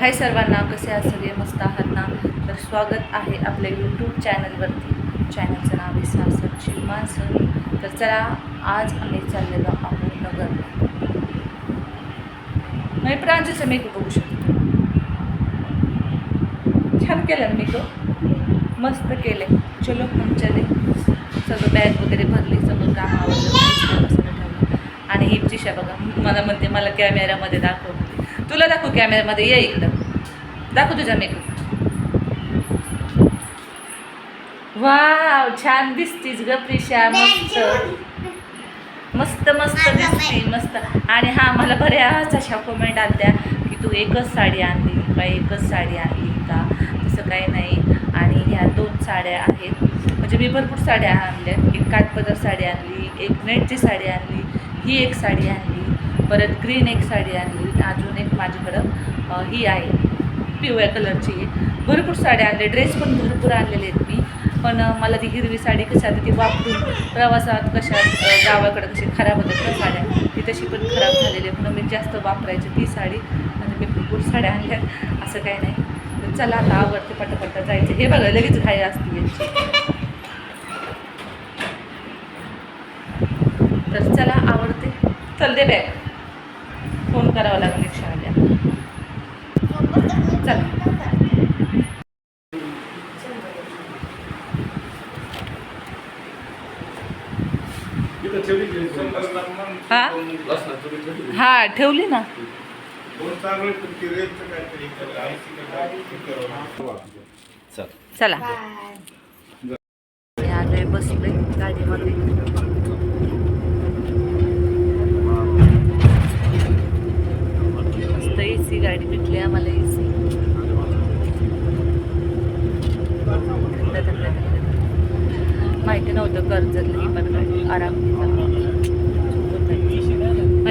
हाय सर्वांना कसे आहात सगळे? मस्त आहात ना? तर स्वागत आहे आपल्या यूट्यूब चॅनलवरती चॅनलचं नाव आहे सासरची माणसं तर चला आज आम्ही चाललेलो आहोत नगर. मी प्रांजूचं मेकअप बघू शकतो. छान केलं ना मेकअप मस्त केले चलो म्हणजे सगळं बॅग वगैरे भरली सगळं काम आवडलं आणि हिपची चिशा बघा मला म्हणते मला कॅमेऱ्यामध्ये दाखव. तुला दाखव कॅमेऱ्यामध्ये ये इकडं. दाखव तुझा मेकअप वाव छान दिसतीस ग प्रिशा मस्त. मस्त मस्त दिसते मस्त. आणि हा मला बऱ्याच अशा कमेंट आल्या की तू एकच साडी आणली का एकच साडी आणली का? तसं काही नाही. आणि ह्या दोन साड्या आहेत. म्हणजे मी भरपूर साड्या आणल्या एक काठपदर साडी आणली एक नेटची साडी आणली ही एक साडी आणली. परत ग्रीन एक साडी आहे अजून एक माझ्याकडं ही आहे पिवळ्या कलरची भरपूर साड्या आणले ड्रेस पण भरपूर आणलेले आहेत मी. पण मला ती हिरवी साडी कशी आता ती वापरून प्रवासात कशा गावाकडं कशी खराब होतात त्या साड्या ती तशी पण खराब झालेली आहे. म्हणून मी जास्त वापरायची ती साडी. आणि मी भरपूर साड्या आणल्या. असं काही नाही. तर चला आता आवडते पटापटा जायचं. हे बघा लगेच घाई असते यांची. तर चला आवडते. चल दे बॅग करावा लागेल रिक्षावाल्या. चला. हा? हा ठेवली ना. चला. मी आलोय बसलोय गाडीमध्ये मस्त ए सी गाडी भेटली आम्हाला ए सी माहिती नव्हतं कर्जतली ही पण गाडी आराम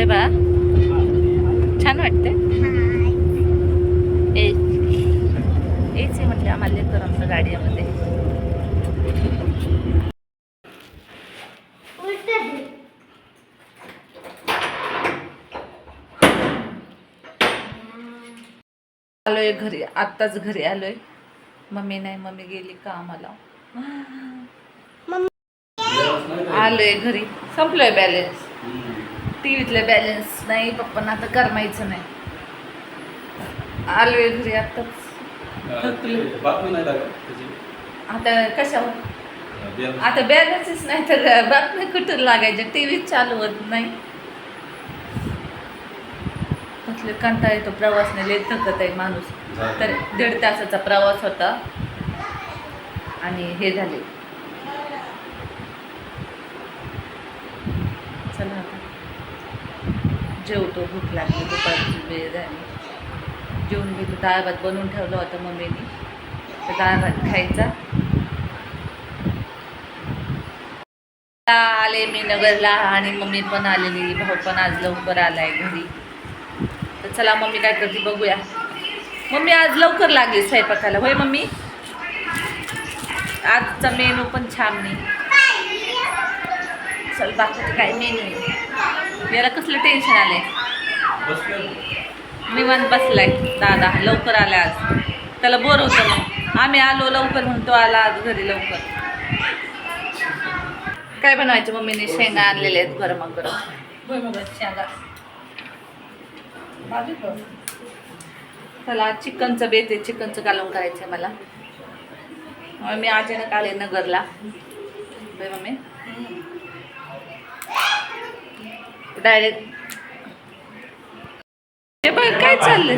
बाय बा. छान वाटते ए ए सी म्हटले आम्हाला लेकर आमच्या गाडीमध्ये. आलोय घरी आत्ताच घरी आलोय. मम्मी नाही मम्मी गेली कामाला. आलोय घरी. संपलोय बॅलन्स टी व्हीतले बॅलन्स नाही पप्पांना आता करमायचं नाही. आलोय घरी आत्ताच. नाही आता कशावर? बियाणं- आता बॅलन्सच नाही तर बातम्या कुठं लागायच्या? टी व्ही चालू होत नाही. म्हटलं कंटाळा येतो प्रवासने लय थकत आहे माणूस. तर दीड तासाचा प्रवास होता. आणि हे झाले चला आता जेवतो भूक लागली दुपारची वेळ झाली. जेवून घेतो डाळ भात बनवून ठेवलं होतं मम्मीने. तर डाळ भात खायचा. आले मी नगरला आणि मम्मी पण आलेली भाऊ पण आज लवकर आलाय घरी. तर चला मम्मी काय करते बघूया. मम्मी आज लवकर लागली स्वयंपाकाला. होय मम्मी? आजचा मेनू पण छान नाही चल बाकी काय मेनू आहे? याला कसलं टेन्शन आलंय? बसलं. निवांत बसलाय. दादा लवकर आलाय आज. त्याला बोर होतं मग. आम्ही आलो लवकर म्हणतो आला आज घरी लवकर. काय बनवायचं मम्मीने? शेंगा आणलेल्या आहेत गरम गरम. शेंगा. चला आज चिकनचं बेत आहे. चिकनचं कालवण करायचं आहे मला. मग मी अचानक आले नगरला. मम्मी? डायरेक्ट. हे बघ काय चाललंय?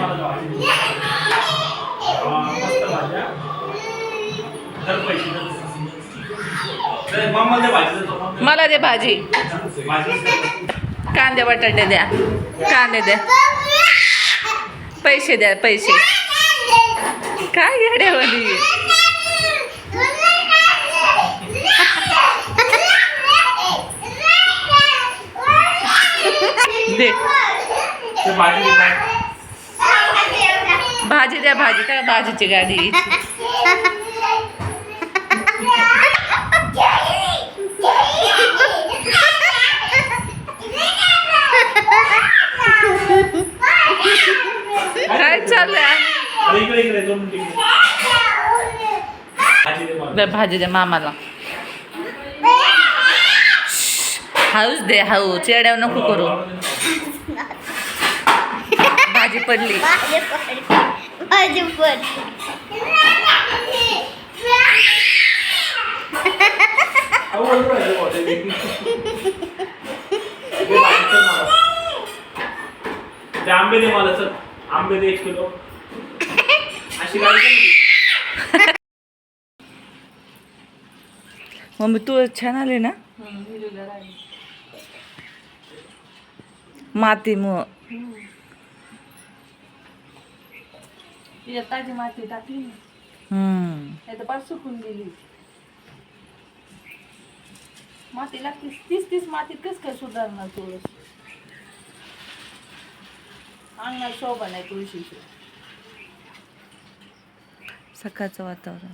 मला दे भाजी. कांदे बटाटे द्या. कांदे द्या. पैसे द्या पैसे. काय येड्यावानी दे. भाजी द्या भाजी. काय भाजीची गाडी? काय चाललंय? भाजी दे मला. दे भाजी दे मामाला. हाऊस दे हाऊ चेड्याव नको करू. भाजी पडली. पडली पडली. भाजी. ते आंबे दे मला चल. आंबे दे एक किलो. अशी गाडी. मम्मी तू छान आली ना? माती मग ताजी माती टाकली ना. हम्म. नाही तर सुकून गेली. माती लागते तीस तीस मातीत कस काय सुधारणार तुळस अंगणात शोभा नाही तुळशीची. सकाळचं वातावरण.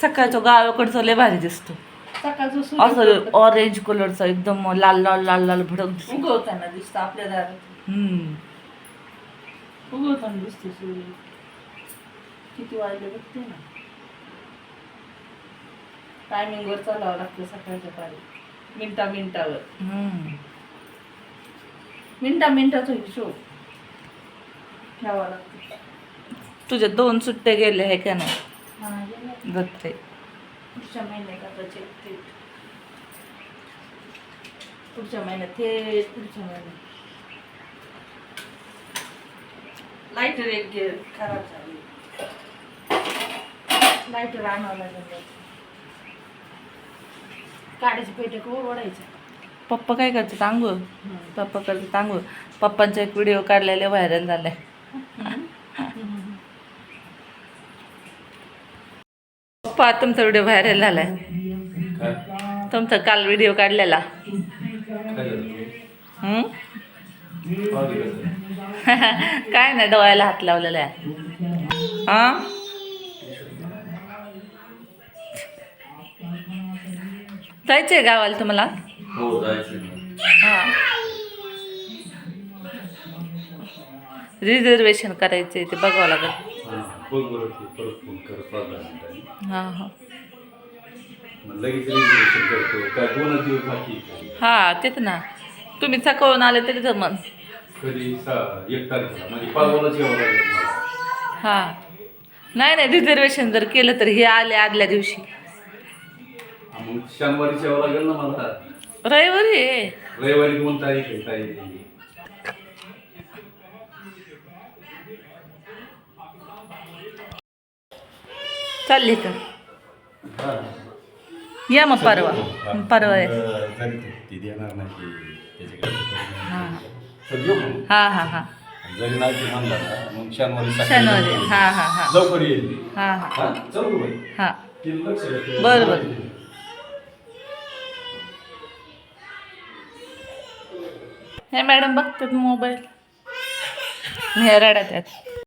सकाळचं गावाकडचं लय भारी दिसतो. सकाळचं असं ऑरेंज कलरचा एकदम लाल लाल लाल लाल भडक दिसतो. उगवताना दिसतं आपल्या दारात. हम्म. उगवताना दिसते सूर्य. किती वाजले बघते ना. टायमिंगवर चालावं लागतं सकाळच्या पारी मिनटा मिनटावर. हम्म. मिनटा मिनटाचा हिशोब ठेवावा लागतो. तुझ्या दोन सुट्ट्या गेल्या आहे का नाही? दत्ते. पुढच्या महिन्यात आता थेट पुढच्या महिन्यात थेट पुढच्या महिन्यात. लाईटर एक गे खराब झाली. लाईटर आणावं लागेल काड्याचे पेटे खूप ओढायचे? पप्पा काय करतात? आंघोळ? पप्पा करतात आंघोळ. पप्पांचा एक व्हिडिओ काढलेला व्हायरल झालाय. पप्पा तुमचा व्हिडिओ व्हायरल झालाय. काय? तुमचा काल व्हिडिओ काढलेला. काय झालं? नाही डोळ्याला हात लावलेला आहे. हा? जायचंय गावाला तुम्हाला? हो जायचं रिझर्वेशन करायचंय ते बघावं लागेल. हां बघ बरं ते परत फोन कर पाच दहा मिनिटांनी. हा हा. मग लगेच रिझर्वेशन करतो. काय दोनच दिवस बाकी आहे का? हा तेच ना. तुम्ही सकाळून आले तरी जमन कधी सहा एक तारखेला. म्हणजे पाचवालाच यावं लागेल मला. हा. नाही नाही रिझर्वेशन जर केलं तर हे आले आदल्या दिवशी. हा, मग शनिवारीच यावं लागेल ना मला. रविवारी? आहे. रविवारी दोन तारीख आहे तारीख. चालले का या मग परवा. परवा आहे हां हां शनिवारी. हां हां हां. हां हां. बरं, बरं. हे मॅडम बघतात मोबाईल. हे रडत आहेत